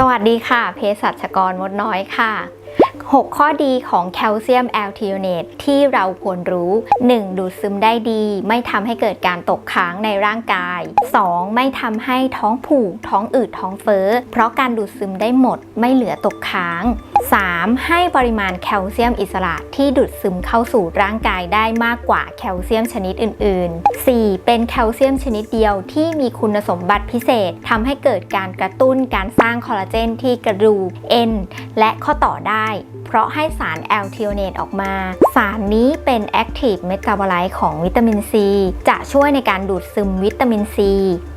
สวัสดีค่ะเภสัชกรมดน้อยค่ะ 6 ข้อดีของแคลเซียมแอลทิโอเนตที่เราควรรู้ 1. ดูดซึมได้ดี ไม่ทำให้เกิดการตกค้างในร่างกาย 2. ไม่ทำให้ท้องผูก ท้องอืดท้องเฟ้อ เพราะการดูดซึมได้หมดไม่เหลือตกค้าง 3. ให้ปริมาณแคลเซียมอิสระที่ดูดซึมเข้าสู่ร่างกายได้มากกว่าแคลเซียมชนิดอื่น ๆ 4. เป็นแคลเซียมชนิดเดียวที่มีคุณสมบัติพิเศษทำให้เกิดการกระตุ้นการสร้างคอลลาเจนที่กระดูกเอ็นและข้อต่อได้เพราะให้สารแอลทิโอเนตออกมา สารนี้เป็นแอคทีฟเมตาบอไลต์ของวิตามินซี จะช่วยในการดูดซึมวิตามินซี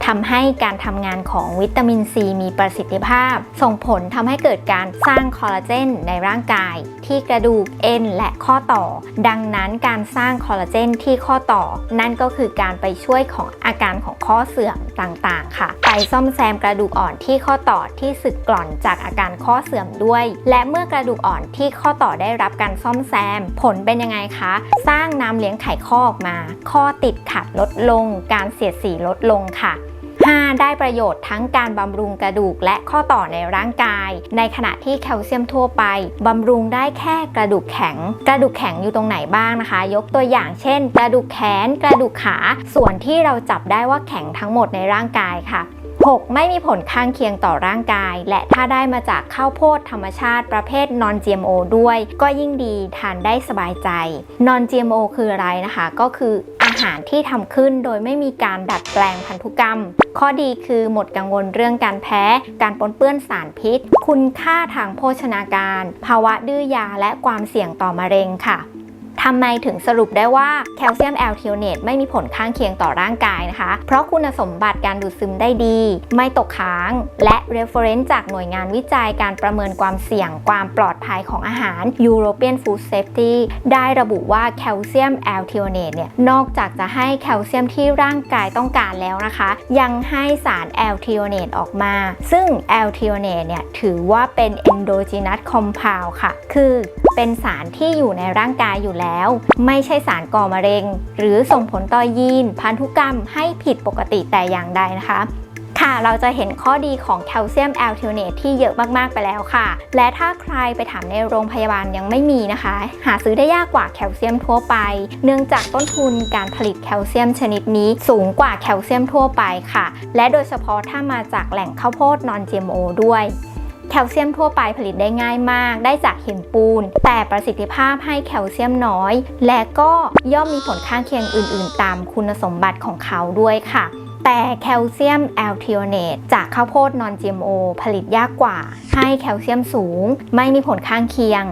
ทำให้การทำงานของวิตามินซีมีประสิทธิภาพ ส่งผลทำให้เกิดการสร้างคอลลาเจนในร่างกาย ที่กระดูกเอ็นและข้อต่อ ดังนั้นการสร้างคอลลาเจนที่ข้อต่อ นั่นก็คือการไปช่วยของอาการของข้อเสื่อมต่างๆ ค่ะ ไปซ่อมแซมกระดูกอ่อนที่ข้อต่อที่สึกกร่อนจากอาการข้อเสื่อมด้วย และเมื่อกระดูกอ่อนที่ที่ข้อต่อได้รับการซ่อมแซม ผลเป็นยังไงคะ สร้างน้ำเลี้ยงไขข้อออกมา ข้อติดขัดลดลง การเสียดสีลดลงค่ะ 5. ได้ประโยชน์ทั้งการบำรุงกระดูกและข้อต่อในร่างกาย ในขณะที่แคลเซียมทั่วไปบำรุงได้แค่กระดูกแข็ง กระดูกแข็งอยู่ตรงไหนบ้างนะคะ ยกตัวอย่างเช่น กระดูกแขน กระดูกขา ส่วนที่เราจับได้ว่าแข็งทั้งหมดในร่างกายค่ะ 6. ไม่มีผลข้างเคียงต่อร่างกาย และถ้าได้มาจากข้าวโพดธรรมชาติประเภท non GMO ด้วย ก็ยิ่งดีทานได้สบายใจ non GMO คืออะไรนะคะ ก็คืออาหารที่ทำขึ้นโดยไม่มีการดัดแปลงพันธุกรรม ข้อดีคือหมดกังวลเรื่องการแพ้ การปนเปื้อนสารพิษ คุณค่าทางโภชนาการ ภาวะดื้อยาและความเสี่ยงต่อมะเร็งค่ะ ทำไมถึงสรุปได้ว่าแคลเซียมแอลเทิโอเนตไม่มีผลข้างเคียงต่อร่างกายนะคะ เพราะคุณสมบัติการดูดซึมได้ดี ไม่ตกค้าง และ reference จากหน่วยงานวิจัยการประเมินความเสี่ยงความปลอดภัยของอาหาร European Food Safety ได้ระบุว่าแคลเซียมแอลเทิโอเนตเนี่ยนอกจากจะให้แคลเซียมที่ร่างกายต้องการแล้วนะคะ ยังให้สารแอลเทิโอเนตออกมา ซึ่งแอลเทิโอเนตเนี่ยถือว่าเป็น endogenous compound ค่ะ คือ เป็นสารที่อยู่ในร่างกายอยู่แล้ว ไม่ใช่สารก่อมะเร็ง หรือส่งผลต่อยีน พันธุกรรมให้ผิดปกติแต่อย่างใดนะคะค่ะ เราจะเห็นข้อดีของแคลเซียมแอลเทิโอเนตที่เยอะมาก ๆ ไปแล้วค่ะ และถ้าใครไปถามในโรงพยาบาลยังไม่มีนะคะ หาซื้อได้ยากกว่าแคลเซียมทั่วไป เนื่องจากต้นทุนการผลิตแคลเซียมชนิดนี้สูงกว่าแคลเซียมทั่วไปค่ะ และโดยเฉพาะถ้ามาจากแหล่งข้าวโพดนอน GMO ด้วย แคลเซียมทั่วไปผลิตได้ง่ายมาก ได้จากหินปูน แต่ประสิทธิภาพให้แคลเซียมน้อย และก็ย่อมมีผลข้างเคียงอื่น ๆ ตามคุณสมบัติของเขาด้วยค่ะแต่แคลเซียมแอลทิโอเนตจากข้าวโพดนอน GMO ผลิตยากกว่า ให้แคลเซียมสูง ไม่มีผลข้างเคียง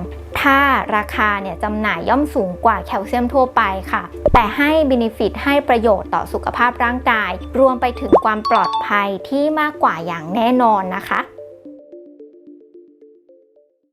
ถ้าราคาเนี่ยจำหน่ายย่อมสูงกว่าแคลเซียมทั่วไปค่ะ แต่ให้เบนฟิตให้ประโยชน์ต่อสุขภาพร่างกาย รวมไปถึงความปลอดภัยที่มากกว่าอย่างแน่นอนนะคะ